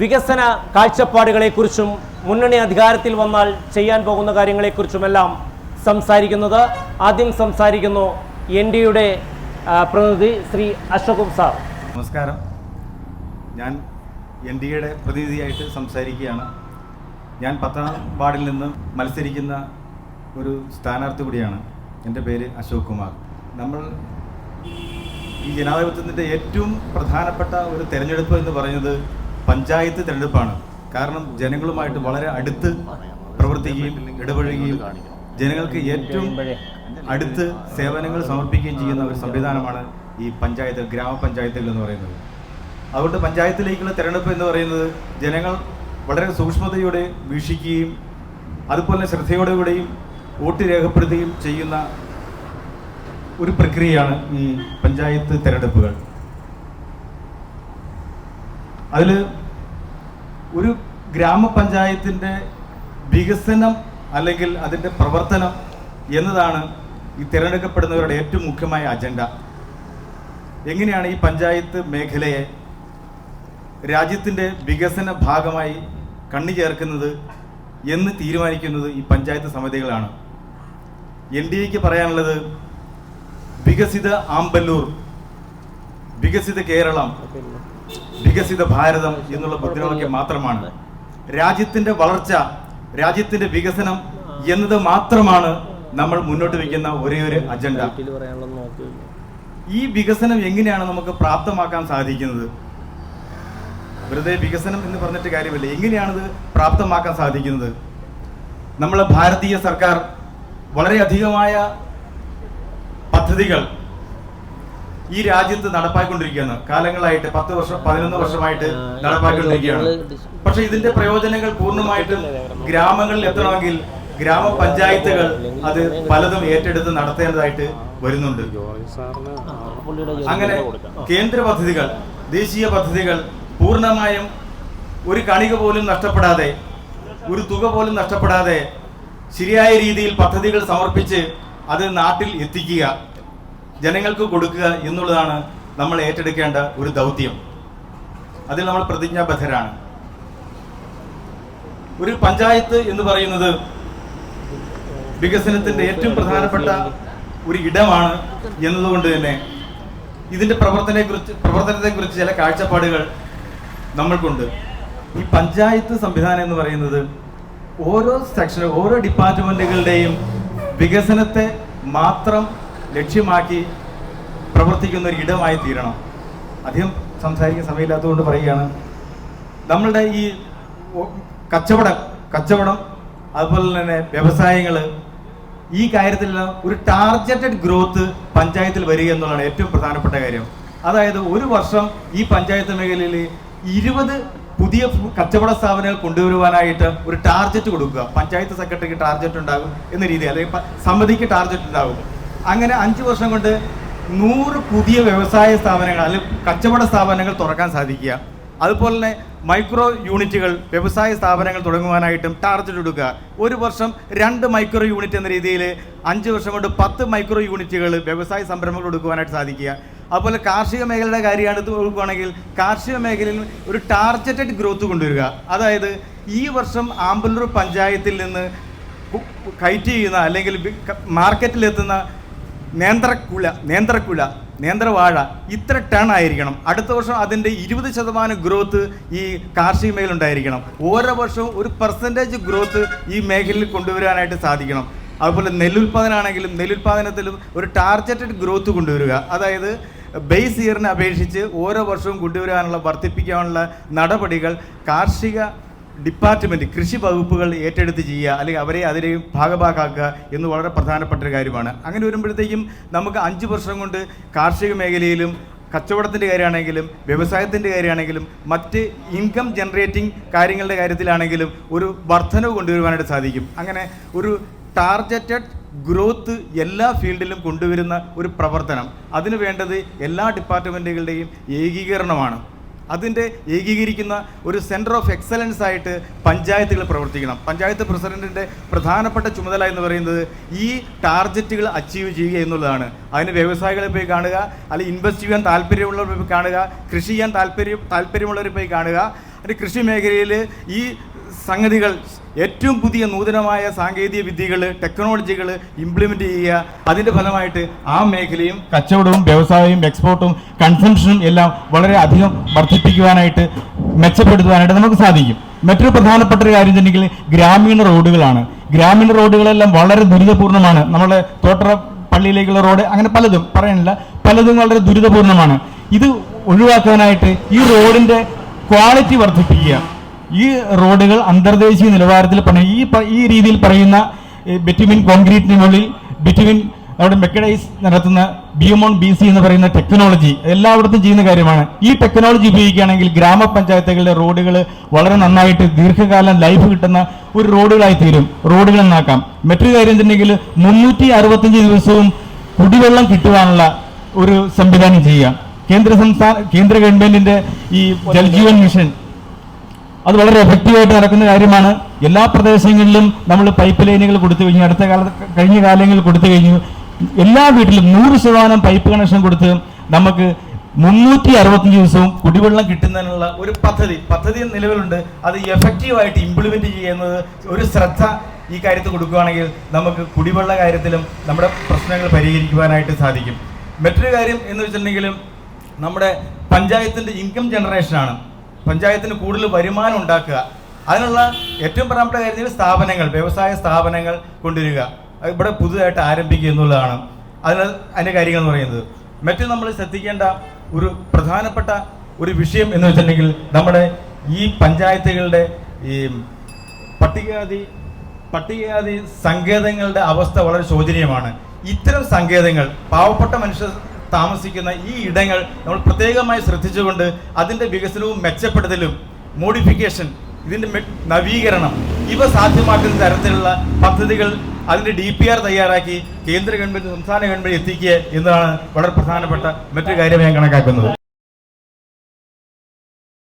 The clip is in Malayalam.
വികസന കാഴ്ചപ്പാടുകളെക്കുറിച്ചും മുന്നണി അധികാരത്തിൽ വന്നാൽ ചെയ്യാൻ പോകുന്ന കാര്യങ്ങളെക്കുറിച്ചുമെല്ലാം സംസാരിക്കുന്നത് ആദ്യം സംസാരിക്കുന്നു എൻ ഡിയുടെ പ്രതിനിധി ശ്രീ അശോക് സാർ. നമസ്കാരം. ഞാൻ എൻ ഡി എയുടെ പ്രതിനിധിയായിട്ട് സംസാരിക്കുകയാണ്. ഞാൻ പത്താം വാർഡിൽ നിന്ന് മത്സരിക്കുന്ന ഒരു സ്ഥാനാർത്ഥി കൂടിയാണ്. എന്റെ പേര് അശോക് കുമാർ. നമ്മൾ ഈ ജനാധിപത്യത്തിന്റെ ഏറ്റവും പ്രധാനപ്പെട്ട ഒരു തിരഞ്ഞെടുപ്പ് എന്ന് പറയുന്നത് പഞ്ചായത്ത് തിരഞ്ഞെടുപ്പാണ്. കാരണം ജനങ്ങളുമായിട്ട് വളരെ അടുത്ത് പ്രവർത്തിക്കുകയും ഇടപഴകുകയും ജനങ്ങൾക്ക് ഏറ്റവും അടുത്ത് സേവനങ്ങൾ സമർപ്പിക്കുകയും ചെയ്യുന്ന ഒരു സംവിധാനമാണ് ഈ പഞ്ചായത്ത് ഗ്രാമപഞ്ചായത്തുകൾ എന്ന് പറയുന്നത്. അതുകൊണ്ട് പഞ്ചായത്തിലേക്കുള്ള തിരഞ്ഞെടുപ്പ് എന്ന് പറയുന്നത് ജനങ്ങൾ വളരെ സൂക്ഷ്മതയോടെ വീക്ഷിക്കുകയും അതുപോലെ ശ്രദ്ധയോടെ ശ്രദ്ധയോടുകൂടെയും വോട്ട് രേഖപ്പെടുത്തുകയും ചെയ്യുന്ന ഒരു പ്രക്രിയയാണ് ഈ പഞ്ചായത്ത് തിരഞ്ഞെടുപ്പുകൾ. അതിൽ ഒരു ഗ്രാമപഞ്ചായത്തിന്റെ വികസനം അല്ലെങ്കിൽ അതിന്റെ പ്രവർത്തനം എന്നതാണ് ഈ തിരഞ്ഞെടുക്കപ്പെടുന്നവരുടെ ഏറ്റവും മുഖ്യമായ അജണ്ട. എങ്ങനെയാണ് ഈ പഞ്ചായത്ത് മേഖലയെ രാജ്യത്തിന്റെ വികസന ഭാഗമായി കണ്ണു ചേർക്കുന്നത് എന്ന് തീരുമാനിക്കുന്നത് ഈ പഞ്ചായത്ത് സമിതികളാണ്. എൻ ഡി എക്ക് പറയാനുള്ളത് വികസിത ആമ്പല്ലൂർ വികസിത കേരളം വികസിത ഭാരതം എന്നുള്ള മുദ്രാവാക്യം മാത്രമാണ്. രാജ്യത്തിന്റെ വളർച്ച രാജ്യത്തിന്റെ വികസനം എന്നത് മാത്രമാണ് നമ്മൾ മുന്നോട്ട് വയ്ക്കുന്ന ഒരേ ഒരു അജണ്ട ഈ വികസനം എങ്ങനെയാണ് നമുക്ക് പ്രാപ്തമാക്കാൻ സാധിക്കുന്നത്? വെറുതെ വികസനം എന്ന് പറഞ്ഞിട്ട് കാര്യമില്ല. എങ്ങനെയാണിത് പ്രാപ്തമാക്കാൻ സാധിക്കുന്നത്? നമ്മളെ ഭാരതീയ സർക്കാർ വളരെയധികമായ പദ്ധതികൾ ഈ രാജ്യത്ത് നടപ്പാക്കിക്കൊണ്ടിരിക്കുകയാണ് കാലങ്ങളായിട്ട് പത്ത് വർഷം പതിനൊന്ന് വർഷമായിട്ട് നടപ്പാക്കിക്കൊണ്ടിരിക്കുകയാണ് പക്ഷെ ഇതിന്റെ പ്രയോജനങ്ങൾ പൂർണമായിട്ടും ഗ്രാമങ്ങളിൽ എത്തണമെങ്കിൽ ഗ്രാമപഞ്ചായത്തുകൾ അത് പലതും ഏറ്റെടുത്ത് നടത്തേണ്ടതായിട്ട് വരുന്നുണ്ട്. അങ്ങനെ കേന്ദ്ര പദ്ധതികൾ ദേശീയ പദ്ധതികൾ പൂർണമായും ഒരു കണിക പോലും നഷ്ടപ്പെടാതെ ഒരു തുക പോലും നഷ്ടപ്പെടാതെ ശരിയായ രീതിയിൽ പദ്ധതികൾ സമർപ്പിച്ച് അത് നാട്ടിൽ എത്തിക്കുക. ജനങ്ങൾക്ക് കൊടുക്കുക എന്നുള്ളതാണ് നമ്മൾ ഏറ്റെടുക്കേണ്ട ഒരു ദൗത്യം. അതിൽ നമ്മൾ പ്രതിജ്ഞാബദ്ധരാണ്. ഒരു പഞ്ചായത്ത് എന്ന് പറയുന്നത് വികസനത്തിന്റെ ഏറ്റവും പ്രധാനപ്പെട്ട ഒരു ഇടമാണ് എന്നതുകൊണ്ട് തന്നെ ഇതിന്റെ പ്രവർത്തനത്തെ കുറിച്ച് പ്രവർത്തനത്തെ കുറിച്ച് ചില കാഴ്ചപ്പാടുകൾ നമ്മൾക്കുണ്ട്. ഈ പഞ്ചായത്ത് സംവിധാനം എന്ന് പറയുന്നത് ഓരോ സെക്ഷൻ ഓരോ ഡിപ്പാർട്ട്മെന്റുകളുടെയും വികസനത്തെ മാത്രം ലക്ഷ്യമാക്കി പ്രവർത്തിക്കുന്ന ഒരു ഇടമായി തീരണം. അധികം സംസാരിക്കാൻ സമയമില്ലാത്തതുകൊണ്ട് പറയുകയാണ്. നമ്മളുടെ ഈ കച്ചവടം കച്ചവടം അതുപോലെ തന്നെ വ്യവസായങ്ങൾ ഈ കാര്യത്തിലെല്ലാം ഒരു ടാർഗറ്റഡ് ഗ്രോത്ത് പഞ്ചായത്തിൽ വരിക എന്നുള്ളതാണ് ഏറ്റവും പ്രധാനപ്പെട്ട കാര്യം. അതായത് ഒരു വർഷം ഈ പഞ്ചായത്ത് മേഖലയിൽ ഇരുപത് പുതിയ കച്ചവട സ്ഥാപനങ്ങൾ കൊണ്ടുവരുവാനായിട്ട് ഒരു ടാർഗറ്റ് കൊടുക്കുക. പഞ്ചായത്ത് സെക്രട്ടറിക്ക് ടാർഗറ്റ് ഉണ്ടാകും എന്ന രീതി അല്ലെങ്കിൽ സമിതിക്ക് ടാർഗറ്റ് ഉണ്ടാകും. അങ്ങനെ അഞ്ച് വർഷം കൊണ്ട് നൂറ് പുതിയ വ്യവസായ സ്ഥാപനങ്ങൾ അല്ലെങ്കിൽ കച്ചവട സ്ഥാപനങ്ങൾ തുറക്കാൻ സാധിക്കുക. അതുപോലെ തന്നെ മൈക്രോ യൂണിറ്റുകൾ വ്യവസായ സ്ഥാപനങ്ങൾ തുടങ്ങുവാനായിട്ടും ടാർഗറ്റ് എടുക്കുക ഒരു വർഷം രണ്ട് മൈക്രോ യൂണിറ്റ് എന്ന രീതിയിൽ അഞ്ച് വർഷം കൊണ്ട് പത്ത് മൈക്രോ യൂണിറ്റുകൾ വ്യവസായ സംരംഭങ്ങൾ എടുക്കുവാനായിട്ട് സാധിക്കുക. അതുപോലെ കാർഷിക മേഖലയുടെ കാര്യമാണ് നോക്കുകയാണെങ്കിൽ കാർഷിക മേഖലയിൽ ഒരു ടാർജറ്റഡ് ഗ്രോത്ത് കൊണ്ടുവരിക. അതായത് ഈ വർഷം ആമ്പല്ലൂർ പഞ്ചായത്തിൽ നിന്ന് കയറ്റി ചെയ്യുന്ന അല്ലെങ്കിൽ മാർക്കറ്റിലെത്തുന്ന നേന്ത്രക്കുല നേന്ത്രക്കുല നേന്ത്രവാഴ ഇത്ര ടൺ ആയിരിക്കണം. അടുത്ത വർഷം അതിന്റെ ഇരുപത് ശതമാനം ഗ്രോത്ത് ഈ കാർഷിക മേഖല ഉണ്ടായിരിക്കണം. ഓരോ വർഷവും ഒരു പെർസെന്റേജ് ഗ്രോത്ത് ഈ മേഖലയിൽ കൊണ്ടുവരാനായിട്ട് സാധിക്കണം. അതുപോലെ നെല്ലുൽപാദനമാണെങ്കിലും നെല്ലുൽപാദനത്തിലും ഒരു ടാർഗറ്റഡ് ഗ്രോത്ത് കൊണ്ടുവരിക. അതായത് ബേസ് ഇയറിനെ അപേക്ഷിച്ച് ഓരോ വർഷവും കൊണ്ടുവരാനുള്ള വർദ്ധിപ്പിക്കാനുള്ള നടപടികൾ കാർഷിക ഡിപ്പാർട്ട്മെന്റ് കൃഷി വകുപ്പുകൾ ഏറ്റെടുത്ത് ചെയ്യുക അല്ലെങ്കിൽ അവരെ അതിനെ ഭാഗഭാക്കാക്കുക എന്ന് വളരെ പ്രധാനപ്പെട്ട ഒരു കാര്യമാണ്. അങ്ങനെ വരുമ്പോഴത്തേക്കും നമുക്ക് അഞ്ച് വർഷം കൊണ്ട് കാർഷിക മേഖലയിലും കച്ചവടത്തിന്റെ കാര്യമാണെങ്കിലും വ്യവസായത്തിന്റെ കാര്യമാണെങ്കിലും മറ്റ് ഇൻകം ജനറേറ്റിംഗ് കാര്യങ്ങളുടെ കാര്യത്തിലാണെങ്കിലും ഒരു വർധനവ് കൊണ്ടുവരുവാനായിട്ട് സാധിക്കും. അങ്ങനെ ഒരു ടാർഗറ്റഡ് ഗ്രോത്ത് എല്ലാ ഫീൽഡിലും കൊണ്ടുവരുന്ന ഒരു പ്രവർത്തനം. അതിന് വേണ്ടത് എല്ലാ ഡിപ്പാർട്ട്മെന്റുകളുടെയും ഏകീകരണമാണ്. അതിന്റെ ഏകീകരിക്കുന്ന ഒരു സെന്റർ ഓഫ് എക്സലൻസ് ആയിട്ട് പഞ്ചായത്തുകൾ പ്രവർത്തിക്കണം. പഞ്ചായത്ത് പ്രസിഡന്റിന്റെ പ്രധാനപ്പെട്ട ചുമതല എന്ന് പറയുന്നത് ഈ ടാർഗറ്റുകൾ അച്ചീവ് ചെയ്യുക എന്നുള്ളതാണ്. അതിന് വ്യവസായികളെ പോയി കാണുക അല്ലെങ്കിൽ ഇൻവെസ്റ്റ് ചെയ്യാൻ താല്പര്യമുള്ളവരെ പോയി കാണുക കൃഷി ചെയ്യാൻ താല്പര്യം താല്പര്യമുള്ളവരെ പോയി കാണുക. ഒരു കൃഷി മേഖലയിൽ ഈ സംഗതികൾ ഏറ്റവും പുതിയ നൂതനമായ സാങ്കേതിക വിദ്യകൾ ടെക്നോളജികൾ ഇംപ്ലിമെന്റ് ചെയ്യുക. അതിന്റെ ഫലമായിട്ട് ആ മേഖലയും കച്ചവടവും വ്യവസായവും എക്സ്പോർട്ടും കൺസംഷനും എല്ലാം വളരെ അധികം വർദ്ധിപ്പിക്കുവാനായിട്ട് മെച്ചപ്പെടുത്തുവാനായിട്ട് നമുക്ക് സാധിക്കും. മറ്റൊരു പ്രധാനപ്പെട്ട ഒരു കാര്യം തന്നെങ്കിൽ ഗ്രാമീണ റോഡുകളാണ്. ഗ്രാമീണ റോഡുകളെല്ലാം വളരെ ദുരിതപൂർണമാണ് നമ്മുടെ തോട്ടറ പള്ളിയിലേക്കുള്ള റോഡ് അങ്ങനെ പലതും പറയാനില്ല. പലതും വളരെ ദുരിതപൂർണമാണ് ഇത് ഒഴിവാക്കാനായിട്ട് ഈ റോഡിന്റെ ക്വാളിറ്റി വർദ്ധിപ്പിക്കുക. ഈ റോഡുകൾ അന്തർദേശീയ നിലവാരത്തിൽ പണി ഈ ഈ രീതിയിൽ പറയുന്ന ബിറ്റുമിൻ കോൺക്രീറ്റിന് മുകളിൽ ബിറ്റുമിൻ അവിടെ മെക്കഡൈസ് നടത്തുന്ന ബിയമോൺ ബി സി എന്ന് പറയുന്ന ടെക്നോളജി എല്ലായിടത്തും ചെയ്യുന്ന കാര്യമാണ്. ഈ ടെക്നോളജി ഉപയോഗിക്കുകയാണെങ്കിൽ ഗ്രാമപഞ്ചായത്തുകളുടെ റോഡുകൾ വളരെ നന്നായിട്ട് ദീർഘകാലം ലൈഫ് കിട്ടുന്ന ഒരു റോഡുകളായി തീരും. റോഡുകൾ നന്നാക്കാം. മറ്റൊരു കാര്യം എന്തുണ്ടെങ്കിൽ മുന്നൂറ്റി അറുപത്തഞ്ച് ദിവസവും കുടിവെള്ളം കിട്ടുവാനുള്ള ഒരു സംവിധാനം ചെയ്യുക. കേന്ദ്ര സംസ്ഥാന കേന്ദ്ര ഗവൺമെന്റിന്റെ ഈ ജൽജീവൻ മിഷൻ അത് വളരെ എഫക്റ്റീവായിട്ട് നടക്കുന്ന കാര്യമാണ്. എല്ലാ പ്രദേശങ്ങളിലും നമ്മൾ പൈപ്പ് ലൈനുകൾ കൊടുത്തു കഴിഞ്ഞു. അടുത്ത കാല കഴിഞ്ഞ കാലങ്ങളിൽ കൊടുത്തു കഴിഞ്ഞു. എല്ലാ വീട്ടിലും നൂറ് ശതമാനം പൈപ്പ് കണക്ഷൻ കൊടുത്ത് നമുക്ക് മുന്നൂറ്റി അറുപത്തഞ്ച് ദിവസവും കുടിവെള്ളം കിട്ടുന്നതിനുള്ള ഒരു പദ്ധതി പദ്ധതി നിലവിലുണ്ട്. അത് എഫക്റ്റീവായിട്ട് ഇംപ്ലിമെന്റ് ചെയ്യുന്നത് ഒരു ശ്രദ്ധ ഈ കാര്യത്തിൽ കൊടുക്കുകയാണെങ്കിൽ നമുക്ക് കുടിവെള്ള കാര്യത്തിലും നമ്മുടെ പ്രശ്നങ്ങൾ പരിഹരിക്കുവാനായിട്ട് സാധിക്കും. മറ്റൊരു കാര്യം എന്ന് വെച്ചിട്ടുണ്ടെങ്കിലും നമ്മുടെ പഞ്ചായത്തിന്റെ ഇൻകം ജനറേഷനാണ് പഞ്ചായത്തിന് കൂടുതൽ വരുമാനം ഉണ്ടാക്കുക. അതിനുള്ള ഏറ്റവും പ്രധാനപ്പെട്ട കാര്യത്തിൽ സ്ഥാപനങ്ങൾ വ്യവസായ സ്ഥാപനങ്ങൾ കൊണ്ടുവരിക. ഇവിടെ പുതുതായിട്ട് ആരംഭിക്കുക എന്നുള്ളതാണ്. അതിന് അതിന്റെ കാര്യങ്ങൾ എന്ന് പറയുന്നത്. മറ്റു നമ്മൾ ശ്രദ്ധിക്കേണ്ട ഒരു പ്രധാനപ്പെട്ട ഒരു വിഷയം എന്ന് വെച്ചിട്ടുണ്ടെങ്കിൽ നമ്മുടെ ഈ പഞ്ചായത്തുകളുടെ ഈ പട്ടികജാതി പട്ടികജാതി സങ്കേതങ്ങളുടെ അവസ്ഥ വളരെ ശോചനീയമാണ്. ഇത്തരം സങ്കേതങ്ങൾ പാവപ്പെട്ട മനുഷ്യർ താമസിക്കുന്ന ഈ ഇടങ്ങൾ നമ്മൾ പ്രത്യേകമായി ശ്രദ്ധിച്ചുകൊണ്ട് അതിന്റെ വികസനവും മെച്ചപ്പെടുത്തലും മോഡിഫിക്കേഷൻ ഇതിന്റെ നവീകരണം ഇവ സാധ്യമാക്കുന്ന തരത്തിലുള്ള പദ്ധതികൾ അതിന്റെ ഡി പി ആർ തയ്യാറാക്കി കേന്ദ്ര ഗവൺമെന്റ് സംസ്ഥാന ഗവൺമെന്റ് എത്തിക്കുക എന്നതാണ് വളരെ പ്രധാനപ്പെട്ട മറ്റൊരു കാര്യം ഞാൻ കണക്കാക്കുന്നത്.